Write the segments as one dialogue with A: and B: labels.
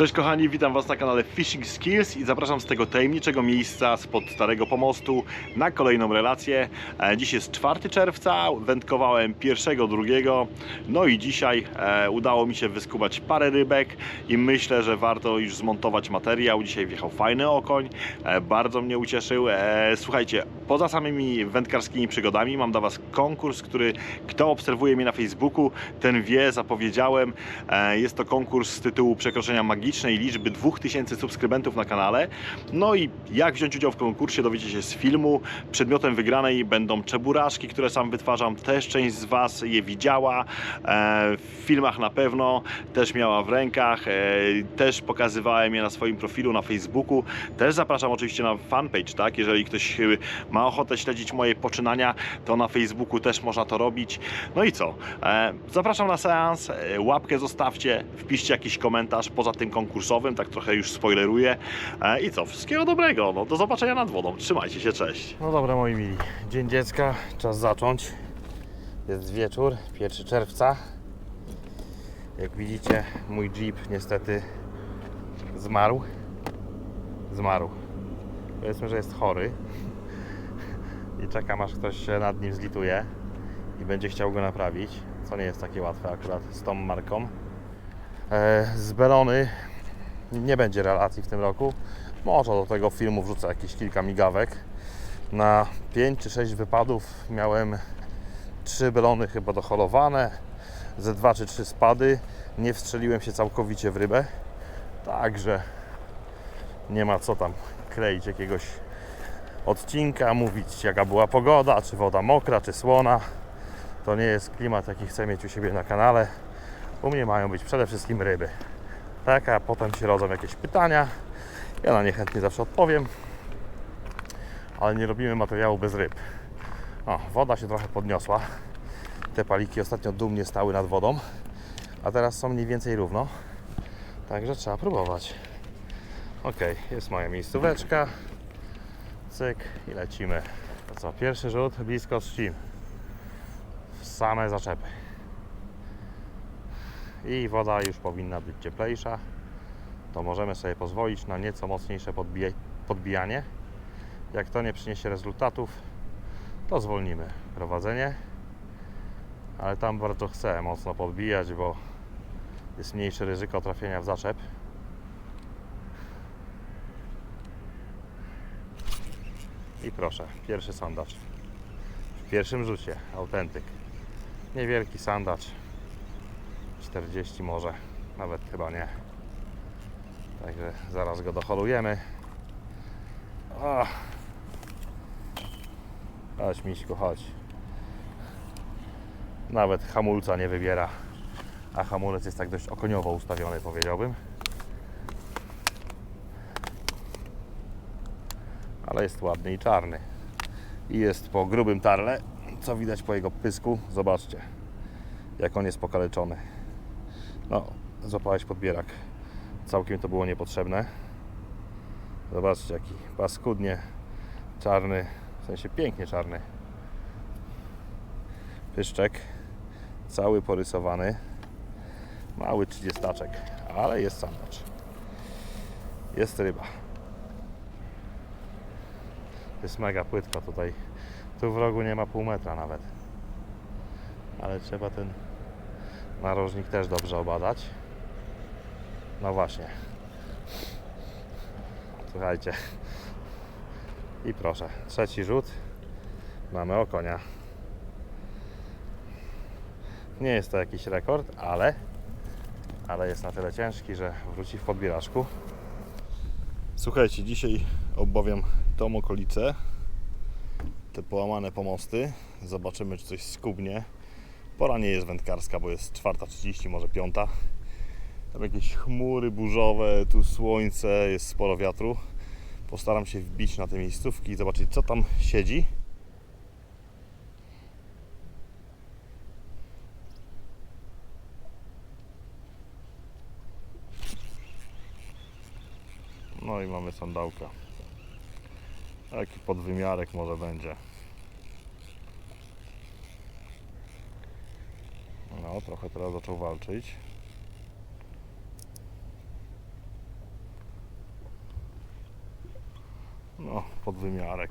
A: Cześć kochani, witam Was na kanale Fishing Skills i zapraszam z tego tajemniczego miejsca spod Starego Pomostu na kolejną relację. E, Dziś jest 4 czerwca, wędkowałem pierwszego, drugiego, no i dzisiaj e, udało mi się wyskubać parę rybek i myślę, że warto już zmontować materiał. Dzisiaj wjechał fajny okoń, e, bardzo mnie ucieszył. Słuchajcie, poza samymi wędkarskimi przygodami mam dla Was konkurs, który kto obserwuje mnie na Facebooku, ten wie, zapowiedziałem. Jest to konkurs z tytułu przekroczenia magicznej liczby 2000 subskrybentów na kanale. No i jak wziąć udział w konkursie dowiecie się z filmu. Przedmiotem wygranej będą czeburaszki, które sam wytwarzam. Też część z Was je widziała. E, W filmach na pewno też miała w rękach. E, Też pokazywałem je na swoim profilu na Facebooku. Też zapraszam oczywiście na fanpage, tak? Jeżeli ktoś e, ma ochotę śledzić moje poczynania, to na Facebooku też można to robić. No i co? Zapraszam na seans. Łapkę zostawcie, wpiszcie jakiś komentarz poza tym konkursowym, tak trochę już spoileruję. E, I co? Wszystkiego dobrego. No, do zobaczenia nad wodą. Trzymajcie się, cześć.
B: No dobra moi mili, dzień dziecka, czas zacząć. Jest wieczór, 1 czerwca. Jak widzicie, mój Jeep niestety zmarł. Zmarł. Powiedzmy, że jest chory. I czekam aż ktoś się nad nim zlituje i będzie chciał go naprawić. Co nie jest takie łatwe akurat z tą marką. E, z Belony nie będzie relacji w tym roku. Może do tego filmu wrzucę jakieś kilka migawek. Na 5 czy 6 wypadów miałem 3 belony chyba doholowane, ze 2 czy 3 spady. Nie wstrzeliłem się całkowicie w rybę. Także nie ma co tam kleić jakiegoś odcinka, mówić jaka była pogoda, czy woda mokra, czy słona. To nie jest klimat, jaki chcę mieć u siebie na kanale. U mnie mają być przede wszystkim ryby. Tak, a potem się rodzą jakieś pytania. Ja na nie chętnie zawsze odpowiem. Ale nie robimy materiału bez ryb. O, woda się trochę podniosła. Te paliki ostatnio dumnie stały nad wodą, a teraz są mniej więcej równo. Także trzeba próbować. Ok, jest moja miejscóweczka. Cyk i lecimy. To co, pierwszy rzut blisko trzcin. Same zaczepy. I woda już powinna być cieplejsza. To możemy sobie pozwolić na nieco mocniejsze podbija- podbijanie. Jak to nie przyniesie rezultatów, to zwolnimy prowadzenie. Ale tam bardzo chcę mocno podbijać, bo jest mniejsze ryzyko trafienia w zaczep. I proszę, pierwszy sandacz. W pierwszym rzucie, autentyk. Niewielki sandacz. 40 może, nawet chyba nie. Także zaraz go doholujemy. O! Chodź Miśku, chodź. Nawet hamulca nie wybiera. A hamulec jest tak dość okoniowo ustawiony, powiedziałbym. Ale jest ładny i czarny. I jest po grubym tarle, co widać po jego pysku. Zobaczcie, jak on jest pokaleczony. No, złapałeś podbierak. Całkiem to było niepotrzebne. Zobaczcie, jaki paskudnie czarny, w sensie pięknie czarny. Pyszczek, cały porysowany. Mały trzydziestaczek, ale jest sandacz. Jest ryba. Jest mega płytko tutaj. Tu w rogu nie ma pół metra nawet. Ale trzeba ten narożnik też dobrze obadać. No właśnie. Słuchajcie. I proszę, trzeci rzut. Mamy o konia. Nie jest to jakiś rekord, ale ale jest na tyle ciężki, że wróci w podbieraczku.
A: Słuchajcie, dzisiaj obawiam tą okolicę. Te połamane pomosty. Zobaczymy, czy coś skubnie. Pora nie jest wędkarska, bo jest 4.30, może 5. Tam jakieś chmury burzowe, tu słońce, jest sporo wiatru. Postaram się wbić na te miejscówki i zobaczyć, co tam siedzi. No i mamy sandałka. Taki podwymiarek może będzie. No, trochę teraz zaczął walczyć.
B: No, podwymiarek.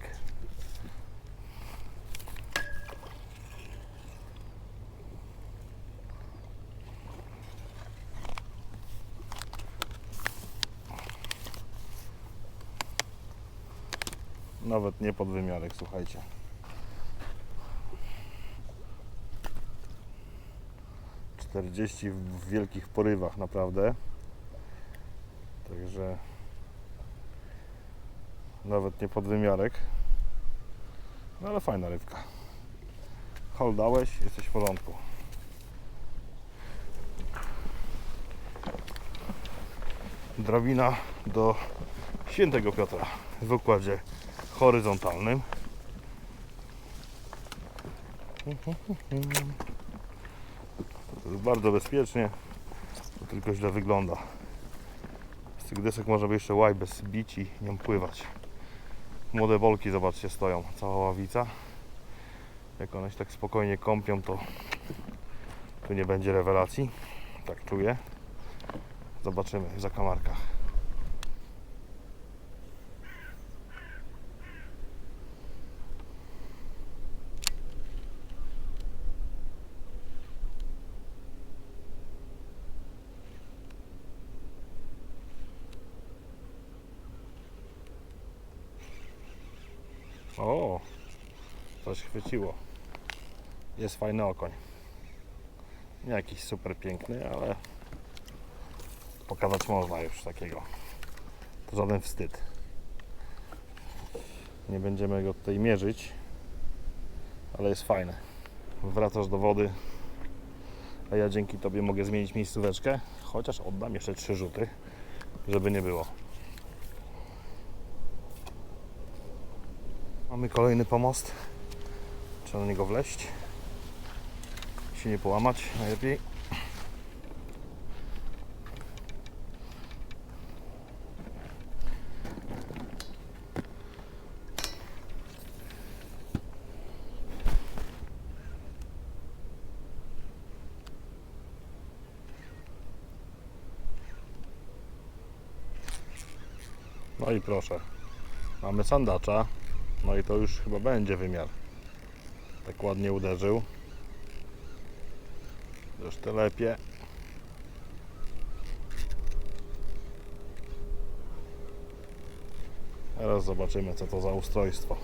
B: Nawet nie podwymiarek, słuchajcie. Czterdzieści w wielkich porywach, naprawdę. Także nawet nie podwymiarek. No ale fajna rybka. Hol jesteś w porządku. Drabina do Świętego Piotra w układzie horyzontalnym. Jest bardzo bezpiecznie, to tylko źle wygląda. Z tych desek można by jeszcze łaj bez bici nią pływać. Młode bolki, zobaczcie, stoją. Cała ławica. Jak one się tak spokojnie kąpią, to tu nie będzie rewelacji. Tak czuję. Zobaczymy w zakamarkach. O, chwyciło. Jest fajny okoń. Nie jakiś super piękny, ale pokazać można już takiego. To żaden wstyd. Nie będziemy go tutaj mierzyć, ale jest fajny. Wracasz do wody, a ja dzięki Tobie mogę zmienić miejscóweczkę, chociaż oddam jeszcze trzy rzuty, żeby nie było. Mamy kolejny pomost. Trzeba na niego wleść. Się nie połamać najlepiej. No i proszę. Mamy sandacza. No i to już chyba będzie wymiar. Tak ładnie uderzył. Już telepie. Teraz zobaczymy co to za ustrojstwo.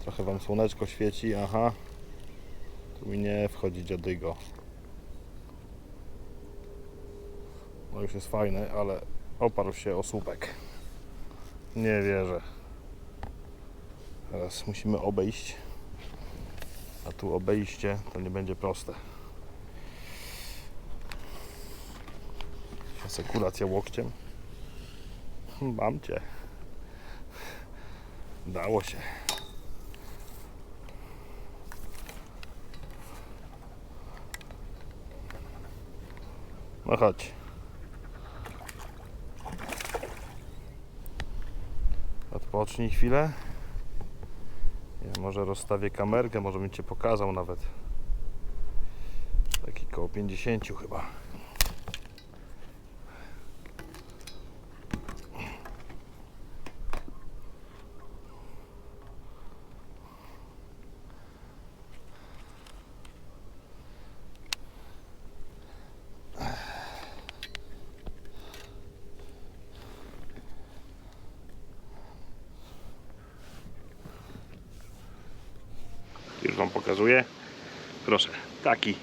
B: Trochę Wam słoneczko świeci, aha. Tu mi nie wchodzi dziadygo. No już jest fajny, ale oparł się o słupek. Nie wierzę. Teraz musimy obejść. Tu obejście to nie będzie proste. Asekuracja łokciem. Mam cię. Dało się. No chodź. Odpocznij chwilę. Może rozstawię kamerkę, może bym Cię pokazał nawet. Taki koło 50 chyba. Już Wam pokazuję. Proszę, taki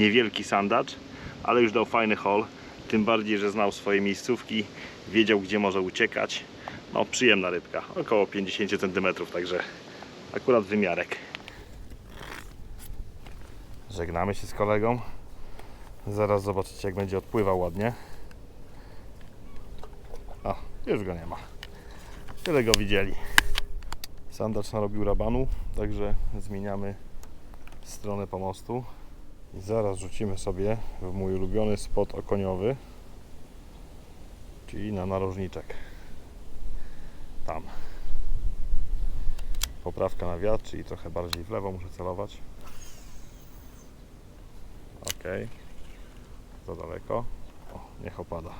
B: niewielki sandacz, ale już dał fajny hol. Tym bardziej, że znał swoje miejscówki, wiedział gdzie może uciekać. No, przyjemna rybka, około 50 cm, także akurat wymiarek. Żegnamy się z kolegą. Zaraz zobaczycie, jak będzie odpływał ładnie. O, już go nie ma. Tyle go widzieli. Sandacz narobił rabanu, także zmieniamy stronę pomostu. I zaraz rzucimy sobie w mój ulubiony spot okoniowy, czyli na narożniczek. Tam. Poprawka na wiatr, czyli trochę bardziej w lewo muszę celować. Ok. Za daleko. O, niech opada.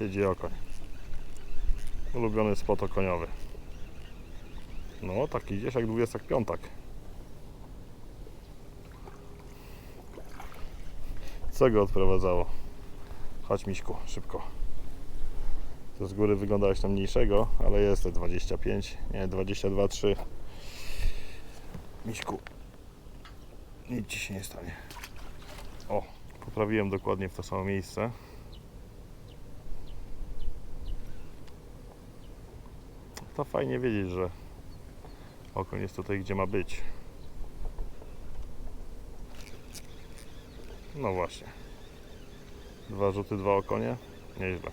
A: Siedzi okoń. Ulubiony spot okoniowy. No, tak idziesz jak 25. Co go odprowadzało? Chodź Miśku, szybko. To z góry wyglądałeś na mniejszego, ale jest te 25, nie 22, 3. Miśku, nic ci się nie stanie. O, poprawiłem dokładnie w to samo miejsce. To fajnie wiedzieć, że okoń jest tutaj, gdzie ma być. No właśnie. Dwa rzuty, dwa okonie. Nieźle.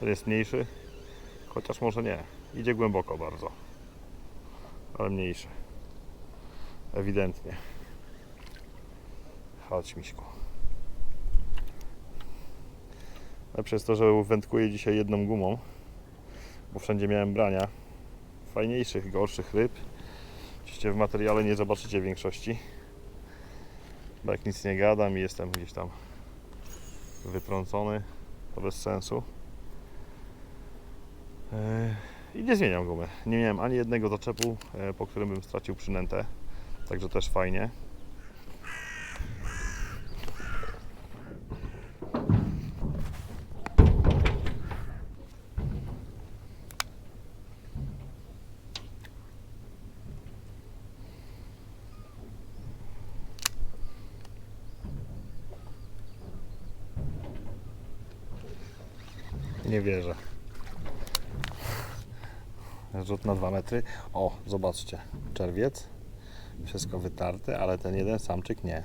A: Ten jest mniejszy, chociaż może nie. Idzie głęboko bardzo. Ale mniejszy. Ewidentnie. Chodź, Miśku. Lepsze jest to, że wędkuję dzisiaj jedną gumą, bo wszędzie miałem brania fajniejszych, gorszych ryb. Oczywiście w materiale nie zobaczycie większości, bo jak nic nie gadam i jestem gdzieś tam wytrącony, to bez sensu. Yy, I nie zmieniam gumy. Nie miałem ani jednego zaczepu, e, po którym bym stracił przynętę, także też fajnie. Nie wierzę. Rzut na 2 metry. O, zobaczcie. Czerwiec. Wszystko wytarte, ale ten jeden samczyk nie.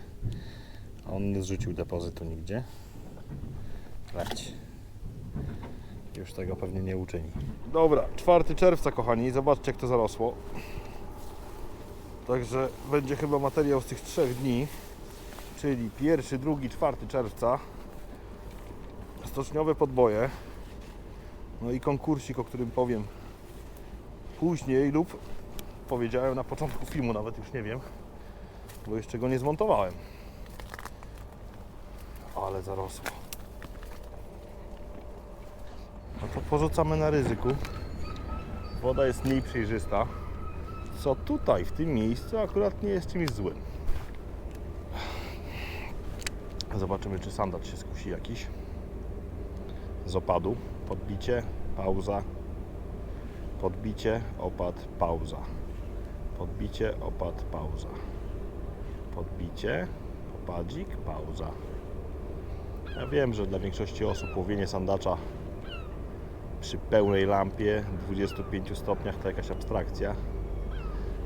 A: On nie zrzucił depozytu nigdzie. Leć. Już tego pewnie nie uczyni. Dobra, 4 czerwca, kochani. Zobaczcie, jak to zarosło. Także będzie chyba materiał z tych trzech dni. Czyli pierwszy, drugi, czwarty czerwca. Stoczniowe podboje. No i konkursik, o którym powiem później lub powiedziałem na początku filmu, nawet już nie wiem, bo jeszcze go nie zmontowałem. Ale zarosło. No to porzucamy na ryzyku. Woda jest mniej przejrzysta, co tutaj, w tym miejscu, akurat nie jest czymś złym. Zobaczymy, czy sandacz się skusi jakiś z opadu. Podbicie, pauza, podbicie, opad, pauza. Podbicie, opad, pauza. Podbicie, opadzik, pauza. Ja wiem, że dla większości osób łowienie sandacza przy pełnej lampie 25 stopniach to jakaś abstrakcja,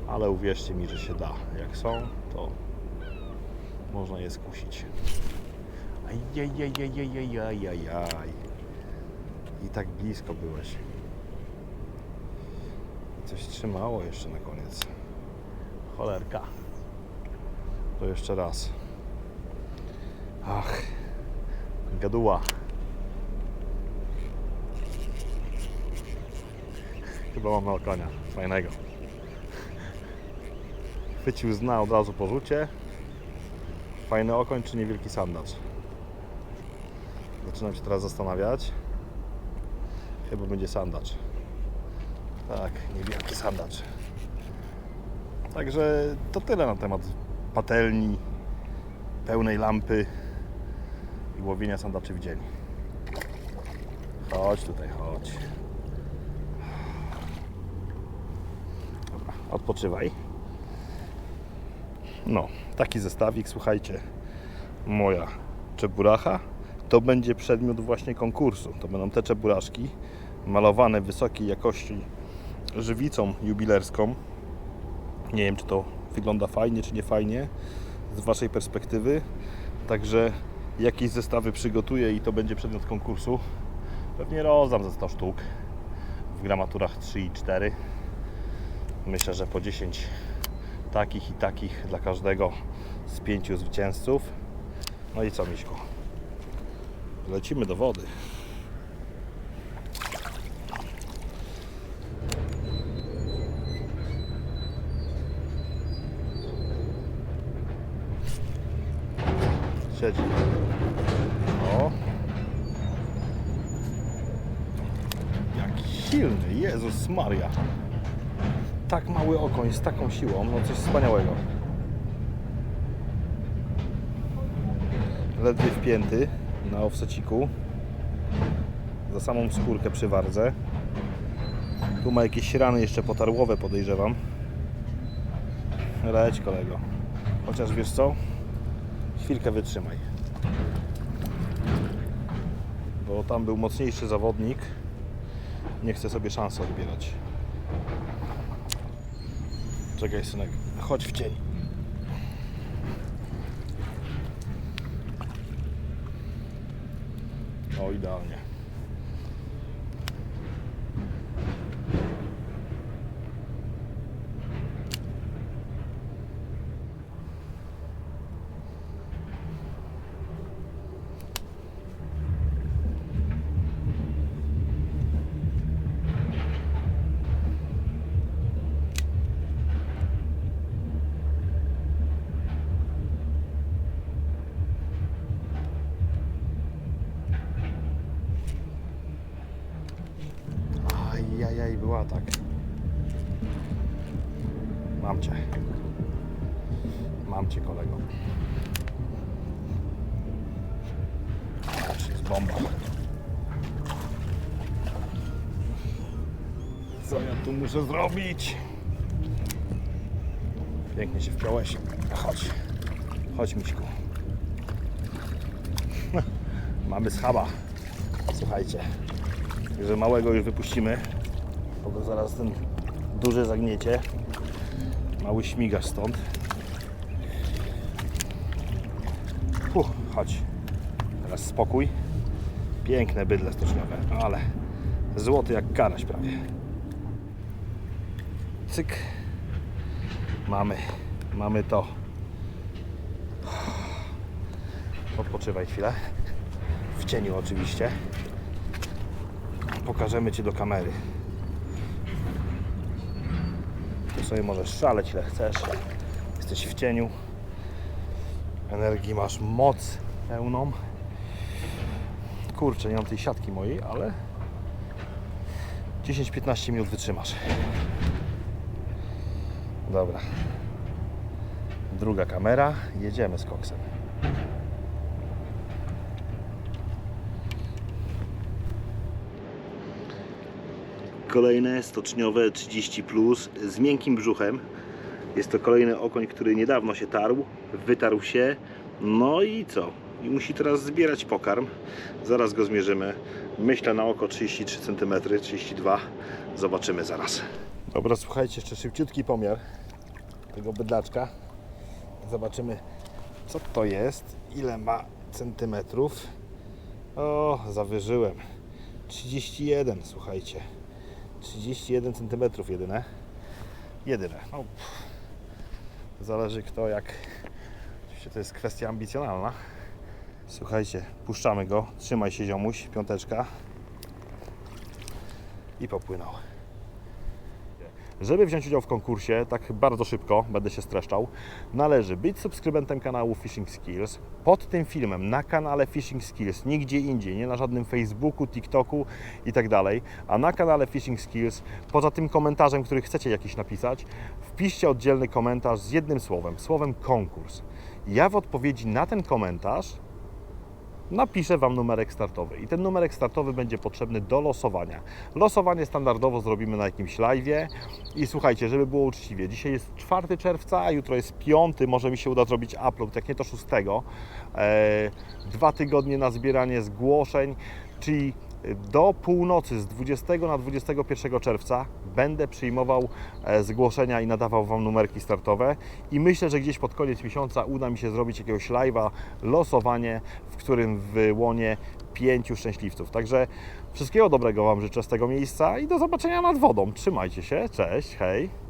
A: ale uwierzcie mi, że się da. Jak są, to można je skusić. Ajajajajajajajaj. I tak blisko byłeś. I Coś trzymało jeszcze na koniec. Cholerka. To jeszcze raz. Ach. Gaduła. Chyba mamy konia. Fajnego. Chwycił z dna od razu po rzucie. Fajny okoń czy niewielki sandacz? Zaczynam się teraz zastanawiać. Chyba będzie sandacz. Tak, niewielki sandacz. Także to tyle na temat patelni, pełnej lampy i łowienia sandaczy w dzień. Chodź tutaj, chodź. Dobra, odpoczywaj. No, taki zestawik, słuchajcie. Moja czeburacha to będzie przedmiot właśnie konkursu. To będą te czeburaszki malowane wysokiej jakości żywicą jubilerską. Nie wiem, czy to wygląda fajnie, czy nie fajnie z Waszej perspektywy. Także jakieś zestawy przygotuję i to będzie przedmiot konkursu. Pewnie rozdam ze 100 sztuk w gramaturach 3 i 4. Myślę, że po 10 takich i takich dla każdego z pięciu zwycięzców. No i co, Miśku? Lecimy do wody. Siedzi. O.
B: silny, Jezus Maria. Tak mały okoń z taką siłą, no coś wspaniałego. Ledwie wpięty na offseciku. Za samą skórkę przy wardze. Tu ma jakieś rany jeszcze potarłowe podejrzewam. Leć kolego. Chociaż wiesz co? Chwilkę wytrzymaj. Bo tam był mocniejszy zawodnik. Nie chce sobie szansy odbierać. Czekaj synek, chodź w cień. O, idealnie. Bomba. Co ja tu muszę zrobić? Pięknie się wpiąłeś. Chodź. Chodź, Miśku. Mamy schaba. Słuchajcie. Także małego już wypuścimy. Bo go zaraz ten duży zagniecie. Mały śmigasz stąd. Puh, chodź. Teraz spokój. Piękne bydle stoczniowe, ale złoty jak karaś prawie. Cyk. Mamy, mamy to. Odpoczywaj chwilę. W cieniu oczywiście pokażemy Ci do kamery. Tu sobie możesz szaleć ile chcesz. Jesteś w cieniu. Energii masz moc pełną. Kurczę, nie mam tej siatki mojej, ale 10-15 minut wytrzymasz. Dobra. Druga kamera. Jedziemy z koksem.
A: Kolejne stoczniowe 30 plus z miękkim brzuchem. Jest to kolejny okoń, który niedawno się tarł, wytarł się. No i co? I musi teraz zbierać pokarm. Zaraz go zmierzymy. Myślę na oko 33 cm, 32. Zobaczymy zaraz.
B: Dobra, słuchajcie, jeszcze szybciutki pomiar tego bydlaczka. Zobaczymy, co to jest, ile ma centymetrów. O, zawyżyłem. 31, słuchajcie. 31 centymetrów jedyne. Jedyne. No, zależy kto jak. Oczywiście to jest kwestia ambicjonalna. Słuchajcie, puszczamy go. Trzymaj się ziomuś, piąteczka. I popłynął. Żeby wziąć udział w konkursie, tak bardzo szybko, będę się streszczał, należy być subskrybentem kanału Fishing Skills. Pod tym filmem na kanale Fishing Skills, nigdzie indziej, nie na żadnym Facebooku, TikToku i tak a na kanale Fishing Skills, poza tym komentarzem, który chcecie jakiś napisać, wpiszcie oddzielny komentarz z jednym słowem, słowem konkurs. Ja w odpowiedzi na ten komentarz napiszę Wam numerek startowy i ten numerek startowy będzie potrzebny do losowania. Losowanie standardowo zrobimy na jakimś live'ie i słuchajcie, żeby było uczciwie, dzisiaj jest 4 czerwca, a jutro jest 5, może mi się uda zrobić upload, jak nie to 6. Eee, dwa tygodnie na zbieranie zgłoszeń, czyli do północy z 20 na 21 czerwca będę przyjmował e, zgłoszenia i nadawał Wam numerki startowe i myślę, że gdzieś pod koniec miesiąca uda mi się zrobić jakiegoś live'a, losowanie, w którym wyłonię pięciu szczęśliwców. Także wszystkiego dobrego Wam życzę z tego miejsca i do zobaczenia nad wodą. Trzymajcie się, cześć, hej!